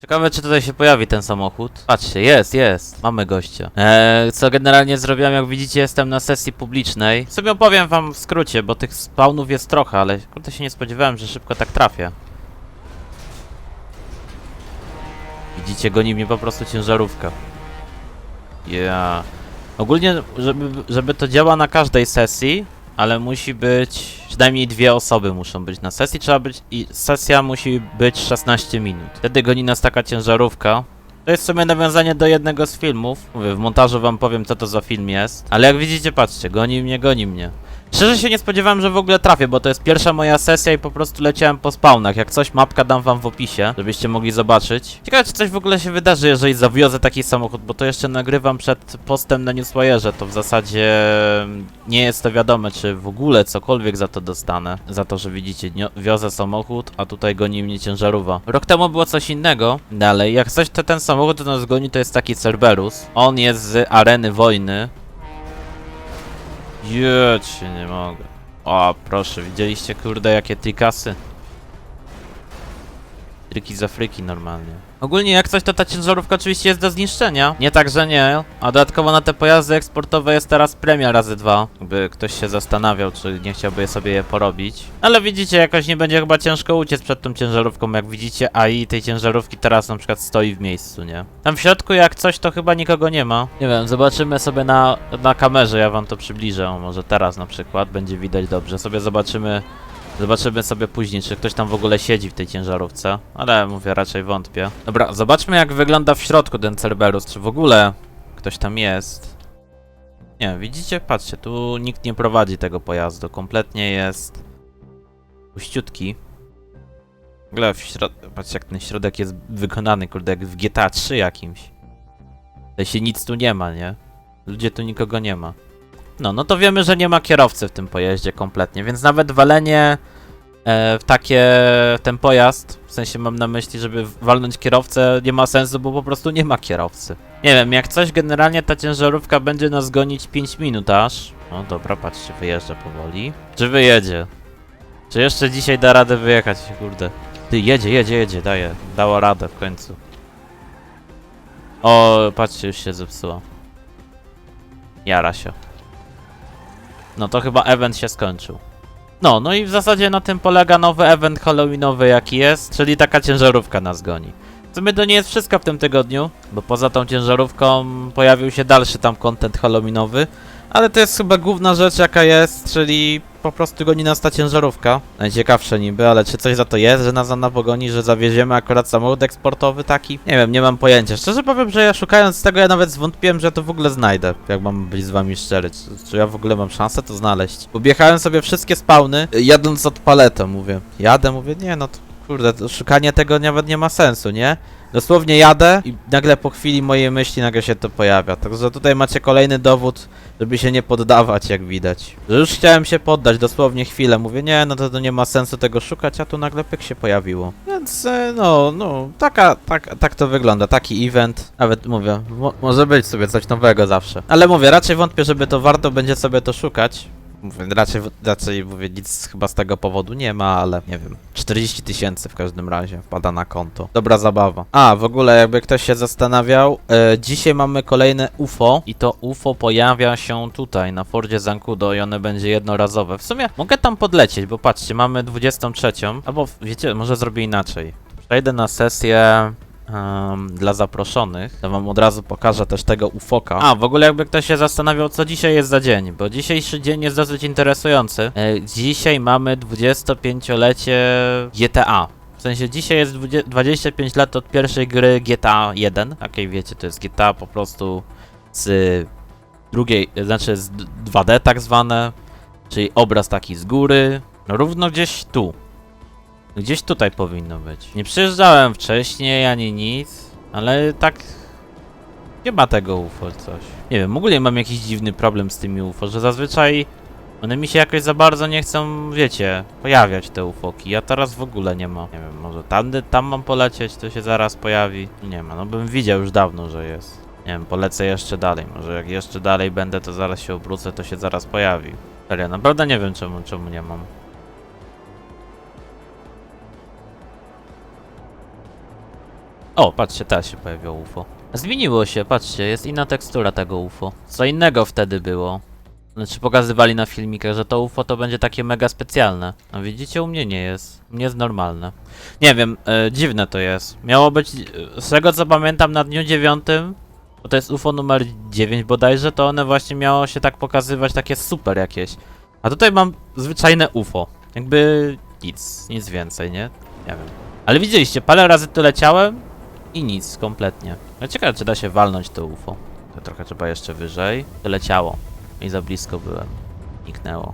Ciekawe, czy tutaj się pojawi ten samochód. Patrzcie, jest, jest. Mamy gościa. Eee, co generalnie zrobiłem, jak widzicie, jestem na sesji publicznej. Sobie opowiem wam w skrócie, bo tych spawnów jest trochę, ale kurde się nie spodziewałem, że szybko tak trafię. Widzicie, goni mnie po prostu ciężarówka. Ja. Ogólnie, żeby, żeby to działa na każdej sesji, ale musi być. Przynajmniej dwie osoby muszą być na sesji. Trzeba być. I sesja musi być 16 minut. Wtedy goni nas taka ciężarówka. To jest w sumie nawiązanie do jednego z filmów. Mówię, w montażu wam powiem, co to za film jest. Ale jak widzicie, patrzcie, goni mnie, goni mnie. Szczerze się nie spodziewałem, że w ogóle trafię, bo to jest pierwsza moja sesja i po prostu leciałem po spawnach. Jak coś, mapka dam wam w opisie, żebyście mogli zobaczyć. Ciekawe, czy coś w ogóle się wydarzy, jeżeli zawiozę taki samochód, bo to jeszcze nagrywam przed postem na Newswire, to w zasadzie nie jest to wiadome, czy w ogóle cokolwiek za to dostanę. Za to, że widzicie, wiozę samochód, a tutaj goni mnie ciężarówka. Rok temu było coś innego. Dalej, jak coś, to ten samochód, to nas goni, to jest taki Cerberus. On jest z areny wojny. Jedź, nie mogę. O, proszę, widzieliście, kurde, jakie trikasy? Triki z Afryki normalnie. Ogólnie jak coś, to ta ciężarówka oczywiście jest do zniszczenia. Nie tak, że nie. A dodatkowo na te pojazdy eksportowe jest teraz premia razy dwa. Jakby ktoś się zastanawiał, czy nie chciałby sobie je porobić. Ale widzicie, jakoś nie będzie chyba ciężko uciec przed tą ciężarówką. Jak widzicie, AI tej ciężarówki teraz na przykład stoi w miejscu, nie? Tam w środku jak coś, to chyba nikogo nie ma. Nie wiem, zobaczymy sobie na, na kamerze, ja wam to przybliżę. Może teraz na przykład będzie widać dobrze. Sobie zobaczymy Zobaczymy sobie później, czy ktoś tam w ogóle siedzi w tej ciężarówce, ale mówię, raczej wątpię. Dobra, zobaczmy jak wygląda w środku ten Cerberus, czy w ogóle ktoś tam jest. Nie, widzicie? Patrzcie, tu nikt nie prowadzi tego pojazdu, kompletnie jest puściutki. W ogóle w środku, patrzcie jak ten środek jest wykonany, kurde, jak w GTA 3 jakimś. Tutaj się nic tu nie ma, nie? Ludzie tu nikogo nie ma. No, no to wiemy, że nie ma kierowcy w tym pojeździe kompletnie, więc nawet walenie w takie, ten pojazd, w sensie mam na myśli, żeby walnąć kierowcę, nie ma sensu, bo po prostu nie ma kierowcy. Nie wiem, jak coś, generalnie ta ciężarówka będzie nas gonić 5 minut aż. No dobra, patrzcie, wyjeżdża powoli. Czy wyjedzie? Czy jeszcze dzisiaj da radę wyjechać, kurde. Ty, jedzie, jedzie, jedzie, daje. Dała radę w końcu. O, patrzcie, już się zepsuła. Jara się. No to chyba event się skończył. No, no i w zasadzie na tym polega nowy event halloweenowy jaki jest, czyli taka ciężarówka nas goni. W sumie to nie jest wszystko w tym tygodniu, bo poza tą ciężarówką pojawił się dalszy tam content halloweenowy, ale to jest chyba główna rzecz jaka jest, czyli po prostu goni nas ta ciężarówka. Najciekawsze niby, ale czy coś za to jest, że nas ona pogoni, że zawieziemy akurat samochód eksportowy taki? Nie wiem, nie mam pojęcia. Szczerze powiem, że ja szukając tego, ja nawet zwątpiłem, że ja to w ogóle znajdę, jak mam być z wami szczery. Czy, czy ja w ogóle mam szansę to znaleźć? Objechałem sobie wszystkie spawny, jadąc od paletą, mówię. Jadę, mówię, nie no to kurde, szukanie tego nawet nie ma sensu, nie? Dosłownie jadę i nagle po chwili mojej myśli nagle się to pojawia. Także tutaj macie kolejny dowód, żeby się nie poddawać, jak widać. Że już chciałem się poddać, dosłownie chwilę. Mówię, nie, no to, to nie ma sensu tego szukać, a tu nagle pyk się pojawiło. Więc e, no, no, taka, tak, tak to wygląda, taki event. Nawet mówię, mo może być sobie coś nowego zawsze. Ale mówię, raczej wątpię, żeby to warto będzie sobie to szukać. Mówię, raczej, raczej mówię, nic chyba z tego powodu nie ma, ale nie wiem. 40 tysięcy w każdym razie wpada na konto. Dobra zabawa. A, w ogóle jakby ktoś się zastanawiał, e, dzisiaj mamy kolejne UFO i to UFO pojawia się tutaj na Fordzie Zancudo i one będzie jednorazowe. W sumie mogę tam podlecieć, bo patrzcie, mamy 23, albo wiecie, może zrobię inaczej. Przejdę na sesję em, dla zaproszonych. To wam od razu pokażę też tego ufoka. A, w ogóle jakby ktoś się zastanawiał, co dzisiaj jest za dzień, bo dzisiejszy dzień jest dosyć interesujący. E, dzisiaj mamy 25-lecie GTA. W sensie dzisiaj jest 20 25 lat od pierwszej gry GTA 1. Takiej wiecie, to jest GTA po prostu z drugiej, znaczy z 2D tak zwane, czyli obraz taki z góry, no równo gdzieś tu. Gdzieś tutaj powinno być. Nie przyjeżdżałem wcześniej ani nic, ale tak. Nie ma tego UFO coś. Nie wiem, ogólnie mam jakiś dziwny problem z tymi UFO, że zazwyczaj one mi się jakoś za bardzo nie chcą, wiecie, pojawiać te UFOki. Ja teraz w ogóle nie ma. Nie wiem, może tam, tam mam polecieć, to się zaraz pojawi. Nie ma, no bym widział już dawno, że jest. Nie wiem, polecę jeszcze dalej. Może jak jeszcze dalej będę, to zaraz się obrócę, to się zaraz pojawi. Serio, naprawdę nie wiem czemu, czemu nie mam. O, patrzcie, teraz się pojawiło UFO. Zmieniło się, patrzcie, jest inna tekstura tego UFO. Co innego wtedy było. Znaczy pokazywali na filmikach, że to UFO to będzie takie mega specjalne. A widzicie, u mnie nie jest. U mnie jest normalne. Nie wiem, e, dziwne to jest. Miało być, e, z tego co pamiętam, na dniu dziewiątym, bo to jest UFO numer 9 bodajże, to one właśnie miało się tak pokazywać, takie super jakieś. A tutaj mam zwyczajne UFO. Jakby nic, nic więcej, nie? Nie wiem. Ale widzieliście, parę razy tu leciałem i nic, kompletnie. No ciekawe, czy da się walnąć to UFO. To trochę trzeba jeszcze wyżej. To leciało. I za blisko byłem. Niknęło.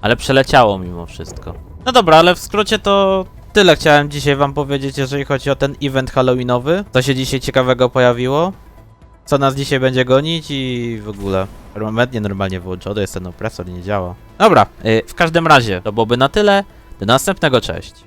Ale przeleciało mimo wszystko. No dobra, ale w skrócie to tyle chciałem dzisiaj wam powiedzieć, jeżeli chodzi o ten event halloweenowy. Co się dzisiaj ciekawego pojawiło. Co nas dzisiaj będzie gonić i w ogóle. Permanentnie normalnie wyłączony jest ten opresor, nie działa. Dobra, y, w każdym razie to byłoby na tyle. Do następnego, cześć.